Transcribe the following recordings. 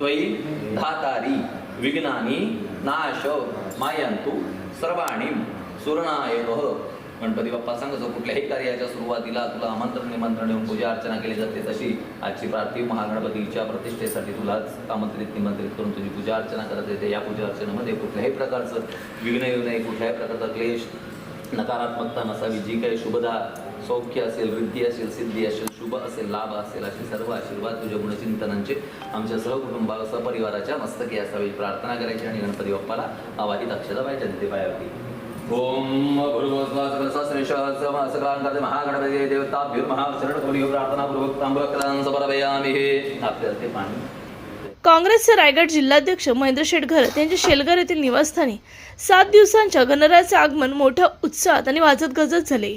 त्वयि धातारी विघ्नानी नाश मायंतु सर्वाणी सुरनायक गणपती बाप्पा सांगतो कुठल्याही कार्याच्या सुरुवातीला तुला आमंत्रण निमंत्रण देऊन पूजा अर्चना केली जाते तशी आजची पार्थिव महागणपतीच्या प्रतिष्ठेसाठी तुलाच आमंत्रित निमंत्रित करून तुझी पूजा अर्चना करत येते. या पूजा अर्चनेमध्ये कुठल्याही प्रकारचं विघ्न येऊ नये कुठल्याही प्रकारचा क्लेश नकारात्मकता नसावी. जी काही शुभदा सौख्य असेल वृद्धी असेल सिद्धी असेल शुभ असेल लाभ असेल असे सर्व आशीर्वाद तुझ्या गुणचिंतनांचे आमच्या सहकुटुंबा सहपरिवाराच्या मस्तकी असावी. प्रार्थना करायची आणि गणपती बाप्पाला आवाहित अक्षता पाहिजे ते पायावरती ओम सकलांकाचे महागणपती देवताभ्यो महाशरण प्रार्थनापूर्वक तांबकरां समर्पयामि हे आपल्याला ते पाणी. काँग्रेसचे रायगड जिल्हाध्यक्ष महेंद्र शेठ घरत यांच्या शेलगर येथील निवासस्थानी सात दिवसांच्या गणरायाचे आगमन मोठ्या उत्साहात आणि वाजत गजत झाले.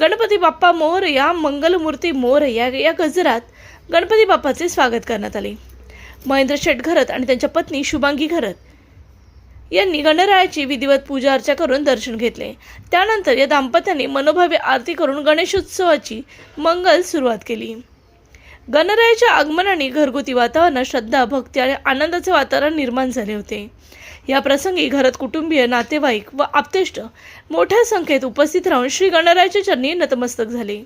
गणपती बाप्पा मोरया मंगलमूर्ती मोरया या गजरात गणपती बाप्पाचे स्वागत करण्यात आले. महेंद्र शेठ घरत आणि त्यांच्या पत्नी शुभांगी घरत यांनी गणरायाची विधिवत पूजा अर्चा करून दर्शन घेतले. त्यानंतर या दाम्पत्याने मनोभावे आरती करून गणेशोत्सवाची मंगल सुरुवात केली. गणरायाच्या आगमनाने घरगुती वातावरणात श्रद्धा भक्ती आणि आनंदाचे वातावरण निर्माण झाले होते. या प्रसंगी घरात कुटुंबीय नातेवाईक व आप्तेष्ट मोठ्या संख्येत उपस्थित राहून श्री गणरायाच्या चरणी नतमस्तक झाले.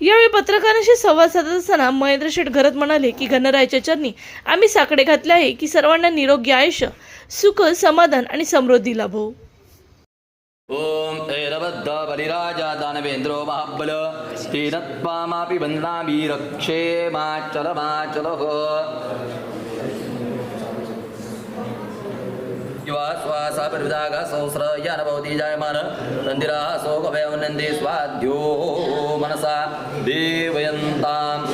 यावेळी पत्रकारांशी संवाद साधत असताना महेंद्र शेठ घरत म्हणाले की गणरायाच्या चरणी आम्ही साकडे घातले आहे की सर्वांना निरोगी आयुष्य सुख समाधान आणि समृद्धी लाभो. ओम ऐरबद्ध बलिराजा दानवेंद्रो महाबल तेन त्वामापि रक्षे माचल माचलः युवा श्वासा परिविदाग सहस्र यानभवति जायमान तन्दिराः शोकभयवनन्दे स्वाध्यो मनसा देवयन्ताम्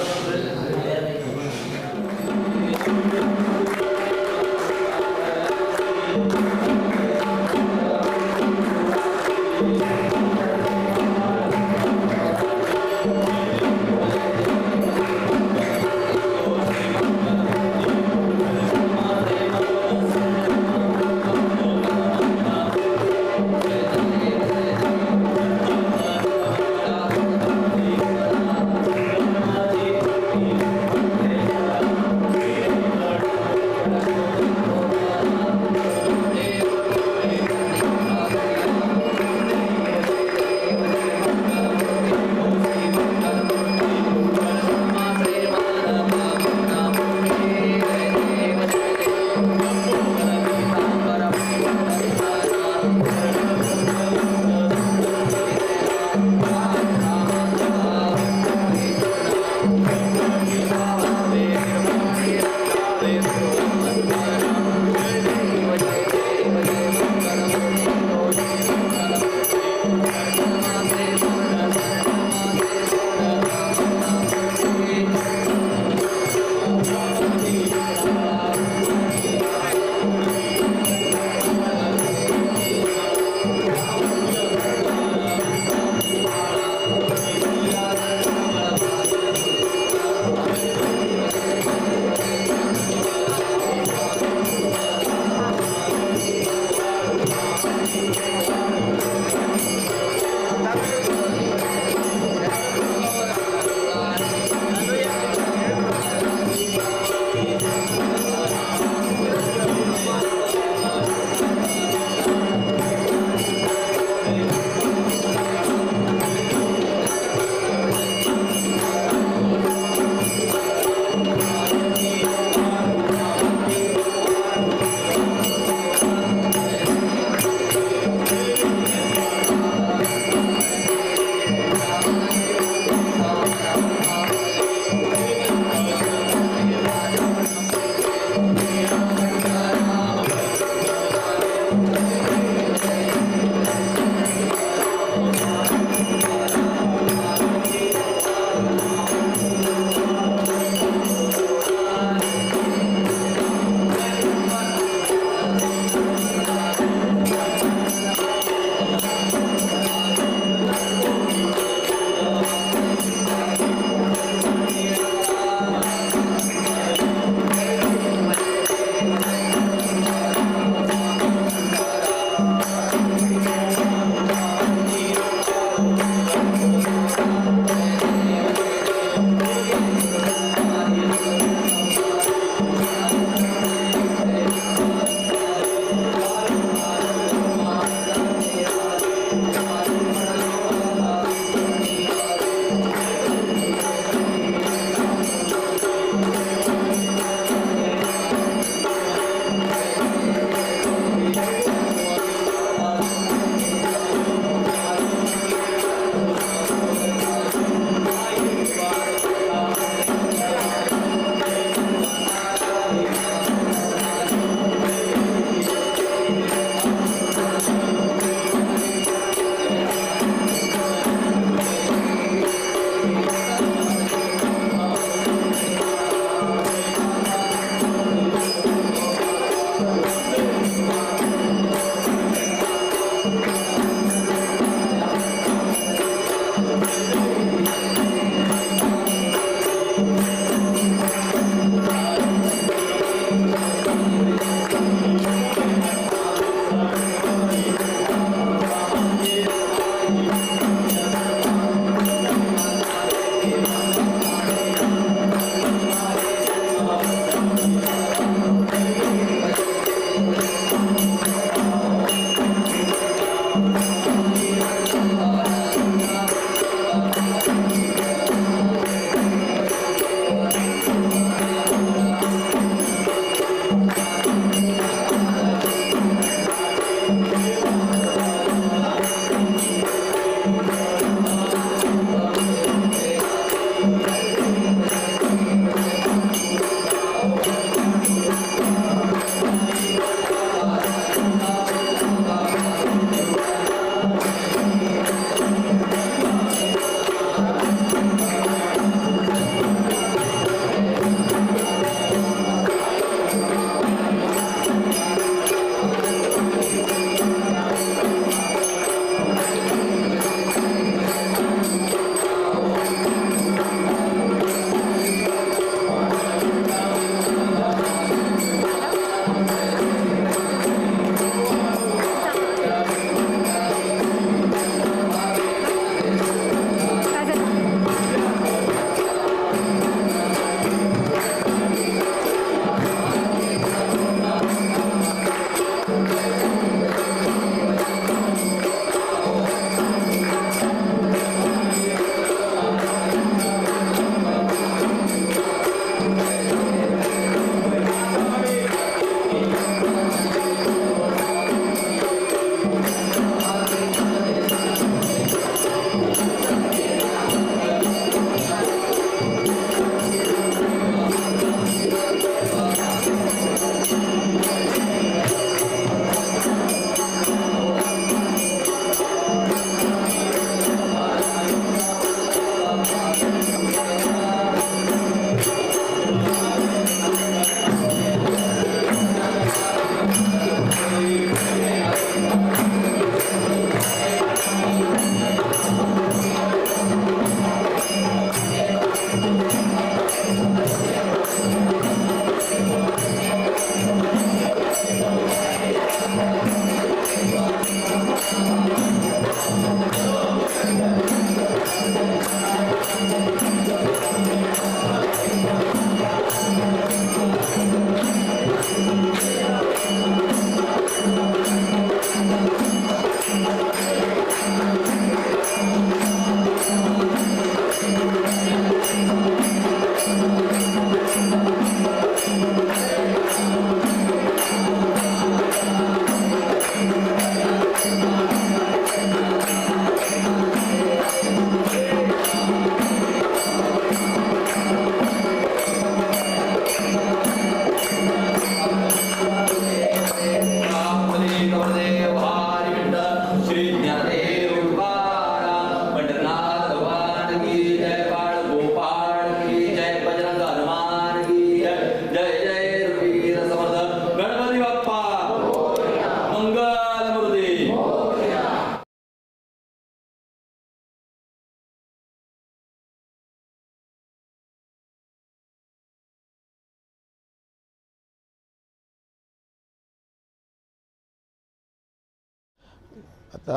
आता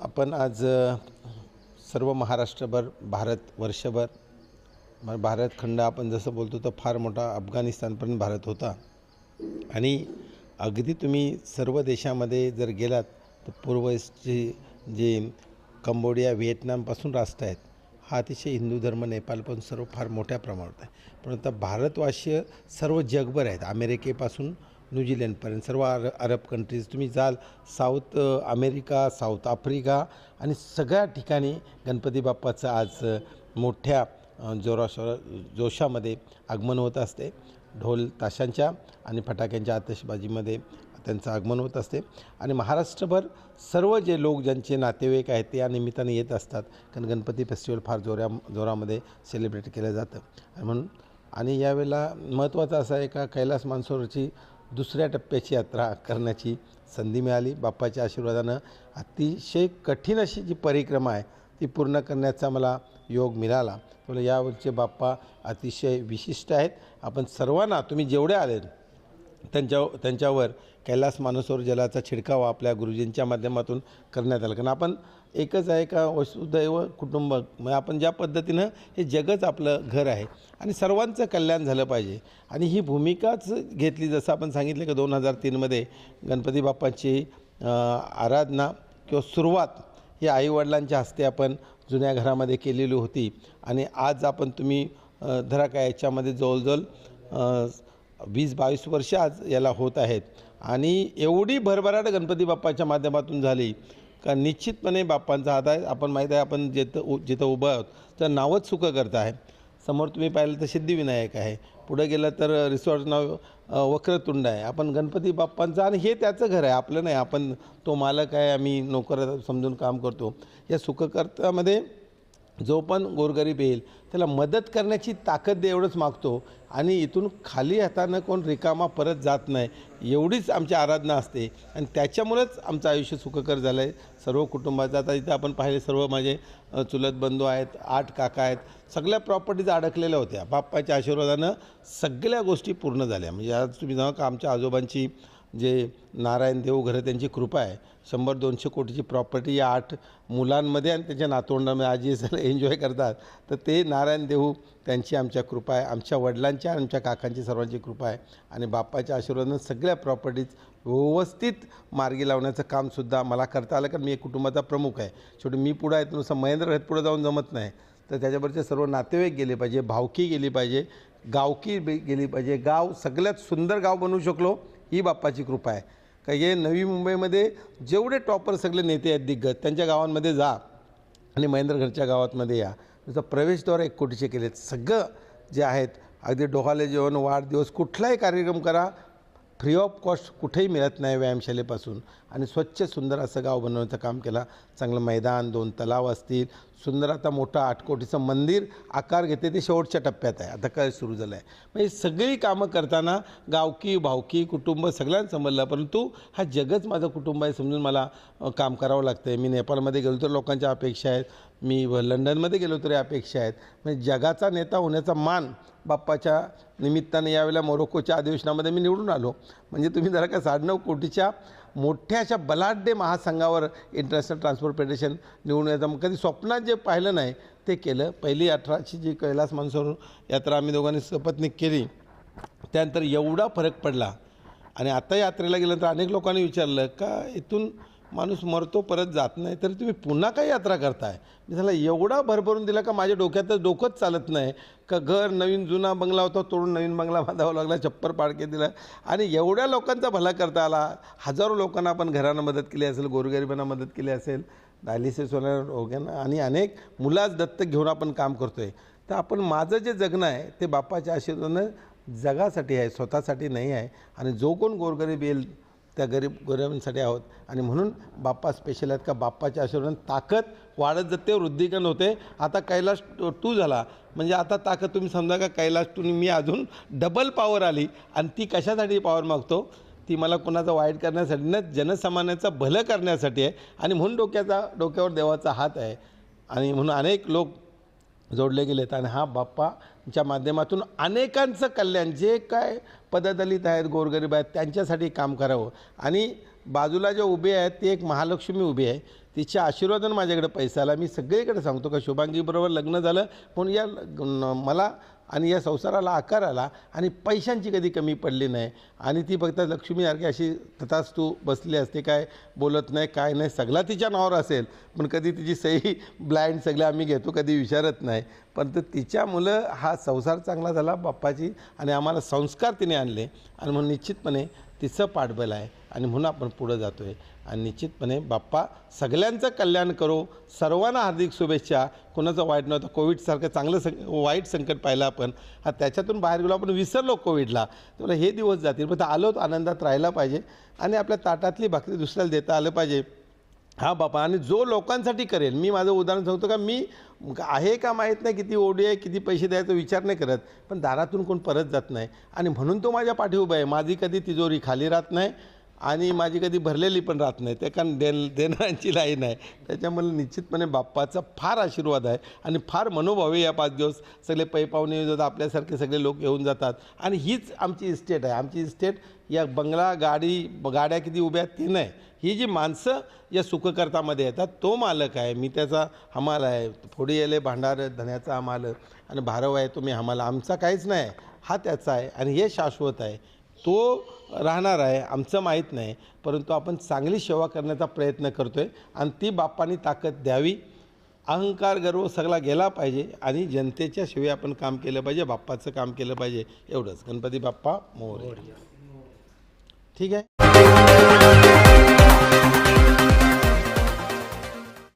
आपण आज सर्व महाराष्ट्रभर भारत वर्षभर मग भारत खंड आपण जसं बोलतो तर फार मोठा अफगाणिस्तानपर्यंत भारत होता. आणि अगदी तुम्ही सर्व देशामध्ये जर गेलात तर पूर्वची जे कंबोडिया व्हिएतनामपासून राष्ट्र आहेत हा अतिशय हिंदू धर्म नेपाळपासून सर्व फार मोठ्या प्रमाणात आहे. पण आता भारतवासीय सर्व जगभर आहेत. अमेरिकेपासून न्यूझीलंडपर्यंत सर्व अर अरब कंट्रीज तुम्ही जाल साऊथ अमेरिका साऊथ आफ्रिका आणि सगळ्या ठिकाणी गणपती बाप्पाचं आज मोठ्या जोराशोरा जोशामध्ये आगमन होत असते. ढोल ताशांच्या आणि फटाक्यांच्या आतषबाजीमध्ये त्यांचं आगमन होत असते. आणि महाराष्ट्रभर सर्व जे लोक ज्यांचे नातेवाईक आहेत ते या निमित्ताने येत असतात. कारण गणपती फेस्टिवल फार जोऱ्या जोरामध्ये सेलिब्रेट केलं जातं. म्हणून आणि यावेळेला महत्त्वाचं असं आहे का कैलास मानसरोवरची दुसऱ्या टप्प्याची यात्रा करण्याची संधी मिळाली. बाप्पाच्या आशीर्वादानं अतिशय कठीण अशी जी परिक्रमा आहे ती पूर्ण करण्याचा मला योग मिळाला. त्यामुळे यावरचे बाप्पा अतिशय विशिष्ट आहेत. आपण सर्वांना तुम्ही जेवढे आले त्यांच्या त्यांच्यावर कैलास मानसोर जलाचा छिडकाव आपल्या गुरुजींच्या माध्यमातून करण्यात आला. कारण आपण एकच आहे का वसुदैव कुटुंब? मग आपण ज्या पद्धतीनं हे जगच आपलं घर आहे आणि सर्वांचं कल्याण झालं पाहिजे. आणि ही भूमिकाच घेतली जसं आपण सांगितलं की दोन हजार तीनमध्ये गणपती बाप्पाची आराधना किंवा सुरुवात ही आईवडिलांच्या हस्ते आपण जुन्या घरामध्ये केलेली होती. आणि आज आपण तुम्ही धरा काय याच्यामध्ये जवळजवळ वीस बावीस वर्ष आज याला होत आहेत. आणि एवढी भरभराट गणपती बाप्पाच्या माध्यमातून झाली का निश्चितपणे बाप्पांचा हात आहे. आपण माहीत आहे आपण जिथं उ जिथं उभं आहोत तर नावच सुखं करत आहे. समोर तुम्ही पाहिलं तर सिद्धिविनायक आहे. पुढं गेलं तर रिसॉर्ट नाव वक्रतुंड आहे. आपण गणपती बाप्पांचं आणि हे त्याचं घर आहे. आपलं नाही. आपण तो मालक आहे आम्ही नोकर समजून काम करतो. या सुखकर्त्यामध्ये जो पण गोरगरीब येईल त्याला मदत करण्याची ताकद दे एवढंच मागतो. आणि इथून खाली हातानं कोण रिकामा परत जात नाही एवढीच आमची आराधना असते. आणि त्याच्यामुळेच आमचं आयुष्य सुखकर झालं आहे सर्व कुटुंबाचं आता इथं आपण पाहिले सर्व माझे चुलत बंधू आहेत आठ काका आहेत सगळ्या प्रॉपर्टीज अडकलेल्या होत्या. बाप्पाच्या आशीर्वादानं सगळ्या गोष्टी पूर्ण झाल्या. म्हणजे आज तुम्ही जाऊ का आमच्या आजोबांची जे नारायण देव घरं त्यांची कृपा आहे. शंभर दोनशे कोटीची प्रॉपर्टी या आठ मुलांमध्ये आणि त्यांच्या नातवंडामध्ये आजी सगळं एन्जॉय करतात. तर ते नारायण देऊ त्यांची आमच्या कृपा आहे. आमच्या वडिलांची आणि आमच्या काकांची सर्वांची कृपा आहे. आणि बाप्पाच्या आशीर्वादानं सगळ्या प्रॉपर्टीज व्यवस्थित मार्गी लावण्याचं कामसुद्धा मला करता आलं. कारण मी एक कुटुंबाचा प्रमुख आहे. शेवटी मी पुढं आहे तर नुसतं महेंद्र घरात पुढं जाऊन जमत नाही. तर त्याच्यावरचे सर्व नातेवाईक गेले पाहिजे भावकी गेली पाहिजे गावकी बे- गेली पाहिजे. गाव सगळ्यात सुंदर गाव बनवू शकलो. ही बाप्पाची कृपा आहे. का हे नवी मुंबईमध्ये जेवढे टॉपर सगळे नेते आहेत दिग्गज त्यांच्या गावांमध्ये जा आणि महेंद्रगडच्या गावातमध्ये या. त्याचा प्रवेशद्वार एक कोटीचे केलेत. सगळं जे आहेत अगदी डोहाले जेवण वाढदिवस कुठलाही कार्यक्रम करा. फ्री ऑफ कॉस्ट कुठेही मिळत नाही व्यायामशालेपासून. आणि स्वच्छ सुंदर असं गाव बनवण्याचं काम केला. चांगलं मैदान दोन तलाव असतील सुंदर आता मोठं आठ कोटीचं मंदिर आकार घेते ते शेवटच्या टप्प्यात आहे. आता काय सुरू झालं आहे म्हणजे सगळी कामं करताना गावकी भावकी कुटुंब सगळ्यांना समजलं परंतु हा जगच माझं कुटुंब आहे समजून मला काम करावं लागतं आहे मी नेपाळमध्ये गेलो तर लोकांच्या अपेक्षा आहेत. मी व लंडनमध्ये गेलो तरी अपेक्षा आहेत. म्हणजे जगाचा नेता होण्याचा मान बाप्पाच्या निमित्ताने यावेळेला मोरोक्कोच्या अधिवेशनामध्ये मी निवडून आलो. म्हणजे तुम्ही जरा का साडेनऊ कोटीच्या मोठ्या अशा बलाढ्य महासंघावर इंटरनॅशनल ट्रान्सपोर्ट फेडरेशन निवडून येतं. मग कधी स्वप्नात जे पाहिलं नाही ते केलं. पहिली अठराची जी कैलास मानसरोवर यात्रा आम्ही दोघांनी सपत्नीक केली त्यानंतर एवढा फरक पडला आणि आता यात्रेला गेल्यानंतर अनेक लोकांनी विचारलं का इथून माणूस मरतो परत जात नाही. तर तुम्ही पुन्हा काय यात्रा करताय? मी त्याला एवढा भरभरून दिला का माझ्या डोक्यातच डोकंच चालत नाही. का घर नवीन जुना बंगला होता तोडून नवीन बंगला बांधावा लागला छप्पर पाडके दिला. आणि एवढ्या लोकांचा भला करता आला. हजारो लोकांना आपण घरांना मदत केली असेल गोरगरिबांना मदत केली असेल डायलिसिस होणाऱ्या रोग्यांना हो आणि अनेक मुलाच दत्तक घेऊन आपण काम करतो आहे तर आपण माझं जे जगणं आहे ते बाप्पाच्या आशीर्वादानं जगासाठी आहे स्वतःसाठी नाही आहे. आणि जो कोण गोरगरीब येईल त्या गरीब गरिबांसाठी आहोत. आणि म्हणून बाप्पा स्पेशल आहेत का? बाप्पाच्या आशीर्वाद ताकद वाढत जाते वृद्धिकरण होते. आता कैलास टू झाला. म्हणजे आता ताकद तुम्ही समजा का कैलास टूनी मी अजून डबल पॉवर आली. आणि ती कशासाठी पॉवर मागतो? ती मला कोणाचं वाईट करण्यासाठी ना जनसामान्याचं भलं करण्यासाठी आहे. आणि म्हणून डोक्याचा डोक्यावर देवाचा हात आहे. आणि म्हणून अनेक लोक जोडले गेलेत. आणि हा बाप्पाच्या माध्यमातून अनेकांचं कल्याण जे काय पददलित आहेत गोरगरीब आहेत त्यांच्यासाठी काम करावं. आणि बाजूला जे उभे आहेत ती एक महालक्ष्मी उभी आहे. तिच्या आशीर्वादानं माझ्याकडे पैसा आला. मी सगळीकडे सांगतो का शुभांगीबरोबर लग्न झालं. म्हणून या न- मला आणि या संसाराला आकार आला आणि पैशांची कधी कमी पडली नाही. आणि ती फक्त लक्ष्मीसारखी अशी तथाच तू बसली असते काय बोलत नाही काय नाही सगळा तिच्या नावावर असेल. पण कधी तिची सही ब्लाइंड सगळं आम्ही घेतो कधी विचारत नाही. परंतु तिच्या मुलं हा संसार चांगला झाला बाप्पाची आणि आम्हाला संस्कार तिने आणले. आणि म्हणून निश्चितपणे तिचं पाठबल आहे. आणि म्हणून आपण पुढं जातो आहे आणि निश्चितपणे बाप्पा सगळ्यांचं कल्याण करो. सर्वांना हार्दिक शुभेच्छा. कोणाचं वाईट नव्हतं कोविडसारखं चांगलं सं वाईट संकट पाहिलं आपण. हा त्याच्यातून बाहेर गेलो आपण विसरलो कोविडला. तर हे दिवस जातील. पण आलो आनंदात राहायला पाहिजे. आणि आपल्या ताटातली भाकरी दुसऱ्याला देता आलं पाहिजे. हा बापा आणि जो लोकांसाठी करेल. मी माझं उदाहरण सांगतो का? मी आहे का माहीत नाही किती ओढी आहे किती पैसे द्यायचा विचार नाही करत. पण दारातून कोण परत जात नाही. आणि म्हणून तो माझ्या पाठी उभा आहे. माझी कधी तिजोरी खाली राहत नाही. आणि माझी कधी भरलेली पण राहत नाही ते कारण देण देणाऱ्यांची लाईन आहे. त्याच्यामुळे निश्चितपणे बाप्पाचा फार आशीर्वाद आहे आणि फार मनोभावे या पाच दिवस सगळे पै पाहुणे येऊन जातात आपल्यासारखे सगळे लोक येऊन जातात. आणि हीच आमची इस्टेट आहे. आमची इस्टेट या बंगला गाडी गाड्या किती उभ्या आहेत ती नाही. ही जी माणसं या सुखकर्तामध्ये येतात तो मालक आहे. मी त्याचा हमाल आहे. फोडी येले भांडार धन्याचा हमाल. आणि भारव आहे तुम्ही हमाला. आमचा काहीच नाही. हा त्याचा आहे. आणि हे शाश्वत आहे. तो राहणार आहे आमचं माहीत नाही परंतु आपण चांगली सेवा करण्याचा प्रयत्न करतो आहे आणि ती बाप्पानी ताकद द्यावी. अहंकार गर्व सगळा गेला पाहिजे आणि जनतेच्या शिवाय आपण काम केलं पाहिजे बाप्पाचं काम केलं पाहिजे एवढंच. गणपती बाप्पा मोर ठीक आहे?